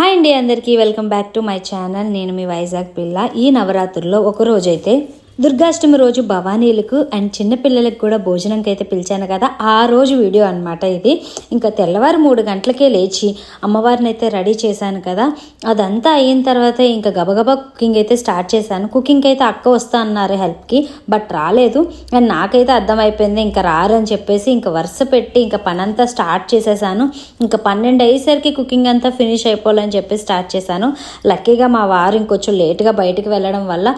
Hi అండి అందరికీ welcome back to my channel. నేను మీ వైజాగ్ పిల్ల. ఈ నవరాత్రుల్లో ఒక రోజైతే దుర్గాష్టమి రోజు భవానీలకు అండ్ చిన్నపిల్లలకు కూడా భోజనంకి అయితే పిలిచాను కదా ఆ రోజు వీడియో అన్నమాట ఇది. ఇంకా తెల్లవారు మూడు గంటలకే లేచి అమ్మవారిని అయితే రెడీ చేశాను కదా అదంతా అయిన తర్వాత ఇంకా గబగబా కుకింగ్ అయితే స్టార్ట్ చేశాను. కుకింగ్ అయితే అక్క వస్తా అన్నారు హెల్ప్కి బట్ రాలేదు. అండ్ నాకైతే అర్థమైపోయింది ఇంకా రారని చెప్పేసి ఇంకా వరుస పెట్టి ఇంకా పనంతా స్టార్ట్ చేసేసాను. ఇంకా పన్నెండు అయ్యేసరికి కుకింగ్ అంతా ఫినిష్ అయిపోవాలని చెప్పి స్టార్ట్ చేశాను. లక్కీగా మా వారు ఇంకొంచెం లేట్గా బయటకు వెళ్ళడం వల్ల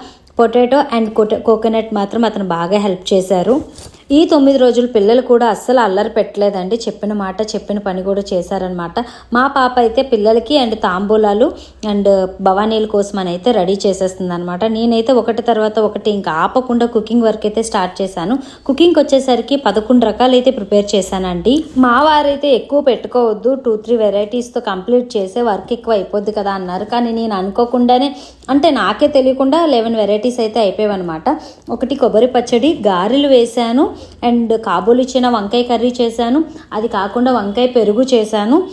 పొటాటో అండ్ కోకోనట్ మాత్రం అతను బాగా హెల్ప్ చేశారు. ఈ తొమ్మిది రోజులు పిల్లలు కూడా అస్సలు అల్లరి పెట్టలేదండి. చెప్పిన మాట చెప్పిన పని కూడా చేశారనమాట మా పాప అయితే పిల్లలకి అండ్ తాంబూలాలు అండ్ భవానీల కోసం అని అయితే రెడీ చేసేస్తుంది అనమాట నేనైతే ఒకటి తర్వాత ఒకటి ఇంకా ఆపకుండా కుకింగ్ వర్క్ అయితే స్టార్ట్ చేశాను. కుకింగ్కి వచ్చేసరికి పదకొండు రకాలు అయితే ప్రిపేర్ చేశానండి. మా వారైతే ఎక్కువ పెట్టుకోవద్దు. టూ త్రీ వెరైటీస్తో కంప్లీట్ చేసే వర్క్ ఎక్కువ అయిపోద్ది కదా అన్నారు. కానీ నేను అనుకోకుండానే అంటే నాకే తెలియకుండా లెవెన్ వెరైటీస్ అయితే అయిపోయావన్నమాట. ఒకటి కొబ్బరి పచ్చడి గారెలు వేశాను. అండ్ కాబోలు ఇచ్చిన వంకాయ కర్రీ చేశాను. అది కాకుండా వంకాయ పెరుగు చేశాను.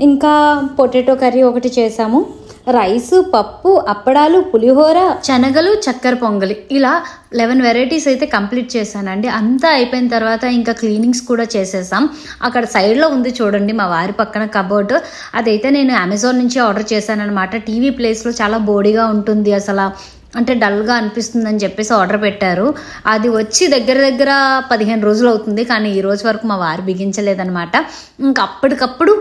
ఇంకా పొటాటో కర్రీ ఒకటి చేశాము. రైస్ పప్పు అప్పడాలు పులిహోర శనగలు చక్కెర పొంగలి. ఇలా లెవెన్ వెరైటీస్ అయితే కంప్లీట్ చేశానండి. అంతా అయిపోయిన తర్వాత ఇంకా క్లీనింగ్స్ కూడా చేసేసాం. అక్కడ సైడ్లో ఉంది చూడండి మా వారి పక్కన కబోర్డ్. అదైతే నేను అమెజాన్ నుంచి ఆర్డర్ చేశానమాట టీవీ ప్లేస్లో చాలా బోడీగా ఉంటుంది అసలు. అంటే డల్గా అనిపిస్తుందని చెప్పేసి ఆర్డర్ పెట్టారు. అది వచ్చి దగ్గర దగ్గర పదిహేను రోజులు అవుతుంది. కానీ ఈ రోజు వరకు మా వారు బిగించలేదనమాట ఇంకా అప్పటికప్పుడు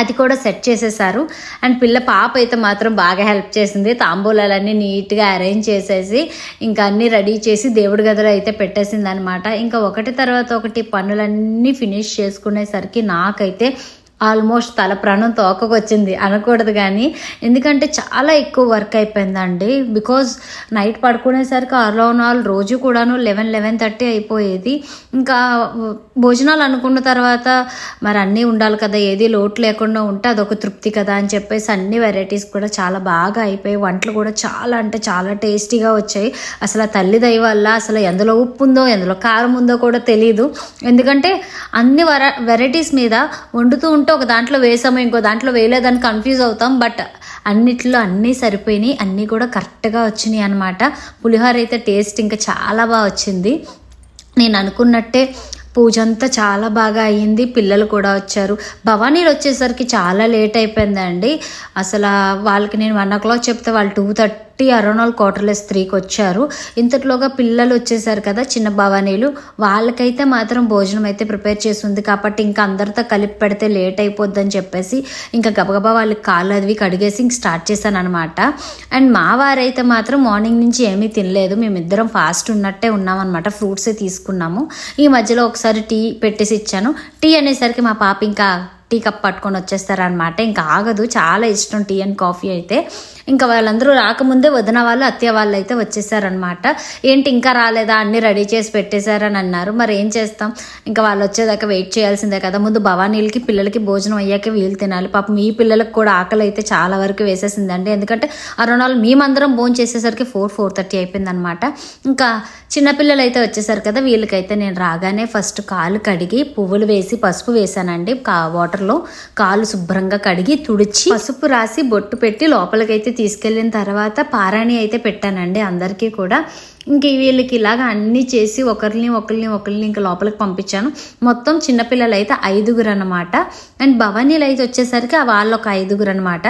అది కూడా సెట్ చేసేసారు. అండ్ పిల్ల పాప అయితే మాత్రం బాగా హెల్ప్ చేసింది. తాంబూలాలన్నీ నీట్గా అరేంజ్ చేసేసి ఇంకా అన్నీ రెడీ చేసి దేవుడి గదిలో అయితే పెట్టేసింది అనమాట ఇంకా ఒకటి తర్వాత ఒకటి పనులన్నీ ఫినిష్ చేసుకునేసరికి నాకైతే ఆల్మోస్ట్ తల ప్రాణం తోకకొచ్చింది. అనకూడదు కానీ ఎందుకంటే చాలా ఎక్కువ వర్క్ అయిపోయిందండి. బికాజ్ నైట్ పడుకునేసరికి ఆరులో నాలుగు రోజు కూడాను లెవెన్ లెవెన్ థర్టీ అయిపోయేది. ఇంకా భోజనాలు అనుకున్న తర్వాత మరి అన్నీ ఉండాలి కదా ఏది లోటు లేకుండా ఉంటే అదొక తృప్తి కదా అని చెప్పేసి అన్ని వెరైటీస్ కూడా చాలా బాగా అయిపోయాయి. వంటలు కూడా చాలా అంటే చాలా టేస్టీగా వచ్చాయి. అసలు ఆ తల్లి దయ వల్ల అసలు ఎందులో ఉప్పు ఉందో ఎందులో కారం ఉందో కూడా తెలియదు ఎందుకంటే అన్ని వర వెరైటీస్ మీద వండుతూ ఉంటే ఒక దాంట్లో వేసాము ఇంకో దాంట్లో వేయలేదని కన్ఫ్యూజ్ అవుతాం. బట్ అన్నిట్లో అన్నీ సరిపోయినాయి. అన్నీ కూడా కరెక్ట్గా వచ్చినాయి అనమాట పులిహోర అయితే టేస్ట్ ఇంకా చాలా బాగా వచ్చింది. నేను అనుకున్నట్టే పూజ అంతా చాలా బాగా అయ్యింది పిల్లలు కూడా వచ్చారు. భవానీలు వచ్చేసరికి చాలా లేట్ అయిపోయిందండి. అసలు వాళ్ళకి నేను వన్ ఓ క్లాక్ చెప్తే వాళ్ళు టూ థర్టీ అరౌండ్ క్వార్టర్లెస్ త్రీకి వచ్చారు. ఇంతట్లోగా పిల్లలు వచ్చేసారు కదా చిన్న భవానీలు. వాళ్ళకైతే మాత్రం భోజనం అయితే ప్రిపేర్ చేసి ఉంది కాబట్టి ఇంకా అందరితో కలిపి పెడితే లేట్ అయిపోద్దని చెప్పేసి ఇంకా గబగబా వాళ్ళకి కాళ్ళు అది కడిగేసి ఇంక స్టార్ట్ చేశాను అనమాట అండ్ మా వారైతే మాత్రం మార్నింగ్ నుంచి ఏమీ తినలేదు. మేమిద్దరం ఫాస్ట్ ఉన్నట్టే ఉన్నామన్నమాట. ఫ్రూట్సే తీసుకున్నాము. ఈ మధ్యలో ఒకసారి టీ పెట్టేసి ఇచ్చాను. టీ అనేసరికి మా పాప ఇంకా టీ కప్ పట్టుకొని వచ్చేస్తారనమాట ఇంకా ఆగదు చాలా ఇష్టం టీ అండ్ కాఫీ అయితే. ఇంకా వాళ్ళందరూ రాకముందే వదిన వాళ్ళు అత్తయ్య వాళ్ళు అయితే వచ్చేసారనమాట ఏంటి ఇంకా రాలేదా? అన్ని రెడీ చేసి పెట్టేశారని అన్నారు. మరి ఏం చేస్తాం? ఇంకా వాళ్ళు వచ్చేదాకా వెయిట్ చేయాల్సిందే కదా. ముందు భవానీలకి పిల్లలకి భోజనం అయ్యాక వీళ్ళు తినాలి. పాపం ఈ పిల్లలకు కూడా ఆకలి అయితే చాలా వరకు వేసేసిందండి. ఎందుకంటే అరుణాలు మేమందరం భోజనం చేసేసరికి ఫోర్ ఫోర్ థర్టీ అయిపోయిందనమాట ఇంకా చిన్నపిల్లలు అయితే వచ్చేసారు కదా వీళ్ళకైతే నేను రాగానే ఫస్ట్ కాలు కడిగి పువ్వులు వేసి పసుపు వేసానండి కా వాటర్లో కాలు శుభ్రంగా కడిగి తుడిచి పసుపు రాసి బొట్టు పెట్టి లోపలికైతే తీసుకెళ్ళిన తర్వాత పారాణి అయితే పెట్టానండి అందరికీ కూడా. ఇంక వీళ్ళకి ఇలాగ అన్నీ చేసి ఒకరిని ఒకరిని ఒకరిని ఇంకా లోపలికి పంపించాను. మొత్తం చిన్నపిల్లలు అయితే ఐదుగురు అనమాట అండ్ భవానీలు అయితే వచ్చేసరికి వాళ్ళు ఒక ఐదుగురు అనమాట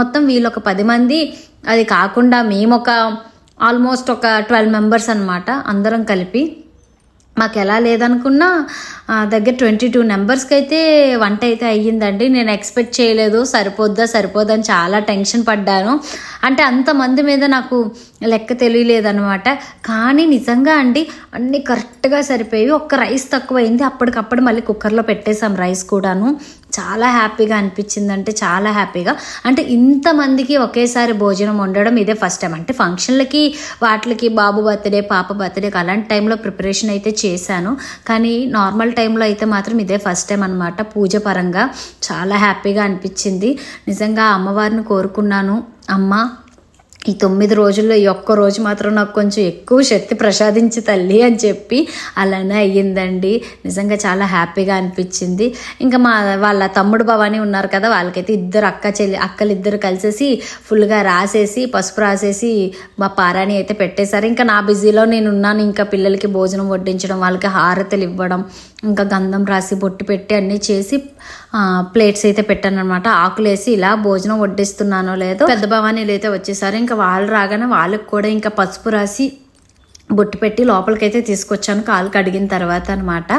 మొత్తం వీళ్ళు ఒక పది మంది. అది కాకుండా మేము ఒక ఆల్మోస్ట్ ఒక ట్వెల్వ్ మెంబర్స్ అనమాట అందరం కలిపి. మాకు ఎలా లేదనుకున్నా దగ్గర ట్వంటీ టూ నెంబర్స్కి అయితే వంట అయితే అయ్యిందండి. నేను ఎక్స్పెక్ట్ చేయలేదు. సరిపోద్దా సరిపోదని చాలా టెన్షన్ పడ్డాను. అంటే అంతమంది మీద నాకు లెక్క తెలియలేదనమాట కానీ నిజంగా అండి అన్నీ కరెక్ట్గా సరిపోయి ఒక్క రైస్ తక్కువైంది. అప్పటికప్పుడు మళ్ళీ కుక్కర్లో పెట్టేసాం రైస్ కూడాను. చాలా హ్యాపీగా అనిపించింది అంటే చాలా హ్యాపీగా. అంటే ఇంతమందికి ఒకేసారి భోజనం వండడం ఇదే ఫస్ట్ టైం. అంటే ఫంక్షన్లకి వాటికి బాబు బర్త్డే పాప బర్త్డేకి అలాంటి టైంలో ప్రిపరేషన్ అయితే చేశాను. కానీ నార్మల్ టైంలో అయితే మాత్రం ఇదే ఫస్ట్ టైం అనమాట పూజ పరంగా చాలా హ్యాపీగా అనిపించింది. నిజంగా అమ్మవారిని కోరుకున్నాను. అమ్మ ఈ తొమ్మిది రోజుల్లో ఈ ఒక్క రోజు మాత్రం నాకు కొంచెం ఎక్కువ శక్తి ప్రసాదించి తల్లి అని చెప్పి అలానే అయ్యిందండి. నిజంగా చాలా హ్యాపీగా అనిపించింది. ఇంకా మా వాళ్ళ తమ్ముడు భవానీ ఉన్నారు కదా వాళ్ళకైతే ఇద్దరు అక్క చెల్లి అక్కలు ఇద్దరు కలిసేసి ఫుల్గా రాసేసి పసుపు రాసేసి మా పారాని అయితే పెట్టేశారు. ఇంకా నా బిజీలో నేను ఉన్నాను ఇంకా పిల్లలకి భోజనం వడ్డించడం వాళ్ళకి హారతలు ఇవ్వడం ఇంకా గంధం రాసి బొట్టు పెట్టి అన్నీ చేసి ప్లేట్స్ అయితే పెట్టాను అనమాట ఆకులు వేసి ఇలా భోజనం వడ్డిస్తున్నానో లేదో పెద్ద భవానీలు అయితే వచ్చేసారు. ఇంకా వాళ్ళు రాగానే వాళ్ళకి కూడా ఇంకా పసుపు రాసి బొట్టు పెట్టి లోపలికైతే తీసుకొచ్చాను. కాలు కడిగిన తర్వాత అనమాట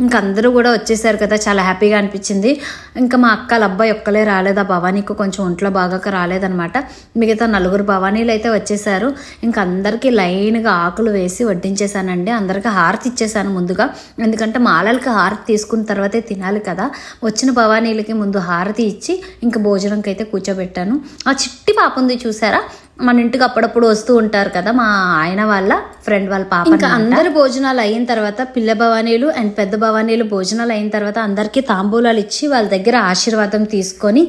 ఇంక అందరూ కూడా వచ్చేసారు కదా చాలా హ్యాపీగా అనిపించింది. ఇంకా మా అక్కల అబ్బాయి ఒక్కలే రాలేదు. ఆ భవానీకి కొంచెం ఒంట్లో బాగాక రాలేదనమాట మిగతా నలుగురు భవానీలు అయితే వచ్చేసారు. ఇంకా అందరికీ లైన్గా ఆకులు వేసి వడ్డించేశానండి. అందరికీ హారతి ఇచ్చేసాను ముందుగా. ఎందుకంటే మాలలకి హారతి తీసుకున్న తర్వాతే తినాలి కదా. వచ్చిన భవానీలకి ముందు హారతి ఇచ్చి ఇంకా భోజనంకి అయితే కూర్చోబెట్టాను. ఆ చిట్టి పాప ఉంది చూసారా? మన ఇంటికి అప్పుడప్పుడు వస్తూ ఉంటారు కదా మా ఆయన వాళ్ళ ఫ్రెండ్ వాళ్ళ పాప ఇంకా అందరు భోజనాలు అయిన తర్వాత పిల్ల భవానీలు అండ్ పెద్ద భవానీలు భోజనాలు అయిన తర్వాత అందరికీ తాంబూలాలు ఇచ్చి వాళ్ళ దగ్గర ఆశీర్వాదం తీసుకొని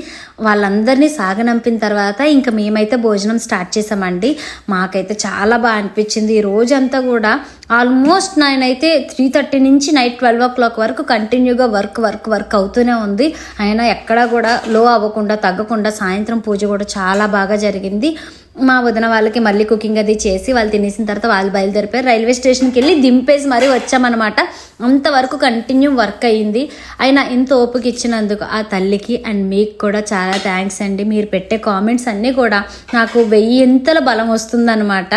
వాళ్ళందరినీ సాగనంపిన తర్వాత ఇంకా మేమైతే భోజనం స్టార్ట్ చేసామండి. మాకైతే చాలా బాగా అనిపించింది. ఈ రోజంతా కూడా ఆల్మోస్ట్ నేనైతే త్రీ థర్టీ నుంచి నైట్ ట్వెల్వ్ ఓ క్లాక్ వరకు కంటిన్యూగా వర్క్ వర్క్ వర్క్ అవుతూనే ఉంది. అయినా ఎక్కడా కూడా లో అవ్వకుండా తగ్గకుండా సాయంత్రం పూజ కూడా చాలా బాగా జరిగింది. మా వదిన వాళ్ళకి మళ్ళీ కుకింగ్ అది చేసి వాళ్ళు తినేసిన తర్వాత వాళ్ళు బయలుదేరిపోయారు. రైల్వే స్టేషన్కి వెళ్ళి దింపేసి మరీ వచ్చామన్నమాట. అంతవరకు కంటిన్యూ వర్క్ అయ్యింది అయినా ఇంత ఓపిక ఇచ్చినందుకు ఆ తల్లికి అండ్ మీకు కూడా చాలా థ్యాంక్స్ అండి. మీరు పెట్టే కామెంట్స్ అన్నీ కూడా నాకు వెయ్యింతల బలం వస్తుందన్నమాట.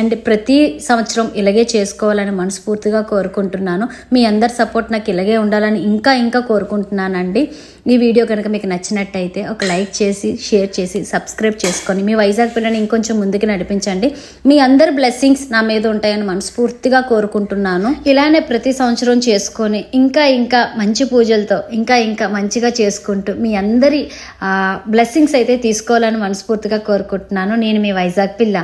అండ్ ప్రతి సంవత్సరం ఇలాగే చేసుకోవాలని మనస్ఫూర్తిగా కోరుకుంటున్నాను. మీ అందరి సపోర్ట్ నాకు ఇలాగే ఉండాలని ఇంకా ఇంకా కోరుకుంటున్నానండి. ఈ వీడియో కనుక మీకు నచ్చినట్టయితే ఒక లైక్ చేసి షేర్ చేసి సబ్స్క్రైబ్ చేసుకొని మీ వైజాగ్ పిల్లని ఇంకొంచెం ముందుకు నడిపించండి. మీ అందరి బ్లెస్సింగ్స్ నా మీద ఉంటాయని మనస్ఫూర్తిగా కోరుకుంటున్నాను. ఇలానే ప్రతి సంవత్సరం చేసుకొని ఇంకా ఇంకా మంచి పూజలతో ఇంకా ఇంకా మంచిగా చేసుకుంటూ మీ అందరి బ్లెస్సింగ్స్ అయితే తీసుకోవాలని మనస్ఫూర్తిగా కోరుకుంటున్నాను. నేను మీ వైజాగ్ పిల్ల.